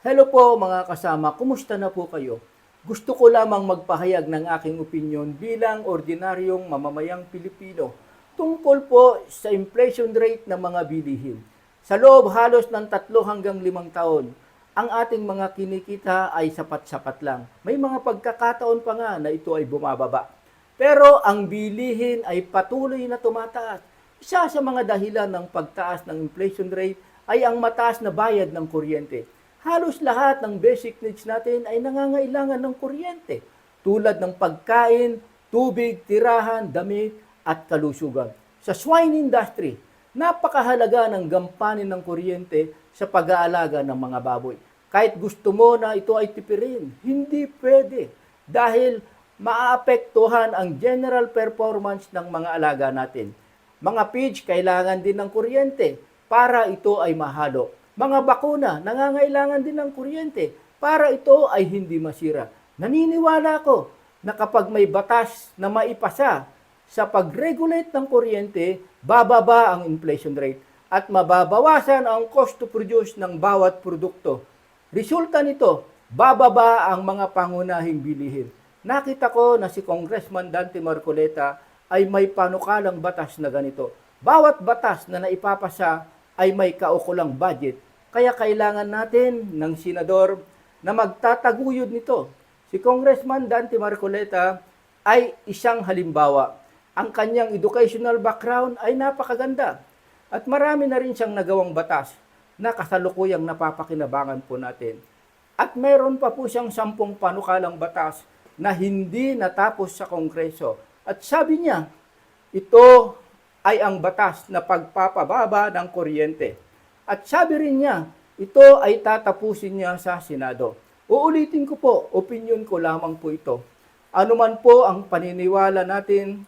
Hello po mga kasama, kumusta na po kayo? Gusto ko lamang magpahayag ng aking opinion bilang ordinaryong mamamayang Pilipino tungkol po sa inflation rate ng mga bilihin. Sa loob halos ng tatlo hanggang limang taon, ang ating mga kinikita ay sapat-sapat lang. May mga pagkakataon pa nga na ito ay bumababa. Pero ang bilihin ay patuloy na tumataas. Isa sa mga dahilan ng pagtaas ng inflation rate ay ang mataas na bayad ng kuryente. Halos lahat ng basic needs natin ay nangangailangan ng kuryente, tulad ng pagkain, tubig, tirahan, damit, at kalusugan. Sa swine industry, napakahalaga ng gampanin ng kuryente sa pag-aalaga ng mga baboy. Kahit gusto mo na ito ay tipirin, hindi pwede dahil maaapektuhan ang general performance ng mga alaga natin. Mga page kailangan din ng kuryente para ito ay mahalo. Mga bakuna nangangailangan din ng kuryente para ito ay hindi masira. Naniniwala ko na kapag may batas na maipasa sa pag-regulate ng kuryente, bababa ang inflation rate at mababawasan ang cost to produce ng bawat produkto. Resulta nito, bababa ang mga pangunahing bilihin. Nakita ko na si Congressman Dante Marcoleta ay may panukalang batas na ganito. Bawat batas na naipapasa ay may kaukulang budget. Kaya kailangan natin ng senador na magtataguyod nito. Si Congressman Dante Marcoleta ay isang halimbawa. Ang kanyang educational background ay napakaganda. At marami na rin siyang nagawang batas na kasalukuyang napapakinabangan po natin. At meron pa po siyang sampung panukalang batas na hindi natapos sa Kongreso. At sabi niya, ito ay ang batas na pagpapababa ng kuryente. At sabi rin niya, ito ay tatapusin niya sa Senado. Uulitin ko po, opinion ko lamang po ito. Ano man po ang paniniwala natin,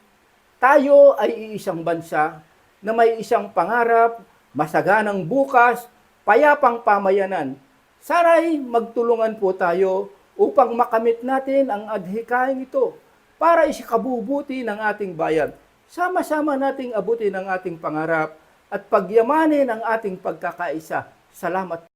tayo ay iisang bansa na may isang pangarap, masaganang bukas, payapang pamayanan. Sana'y magtulungan po tayo upang makamit natin ang adhikain ito para isikabubuti ng ating bayan. Sama-sama nating abutin ang ating pangarap at pagyamanin ang ating pagkakaisa. Salamat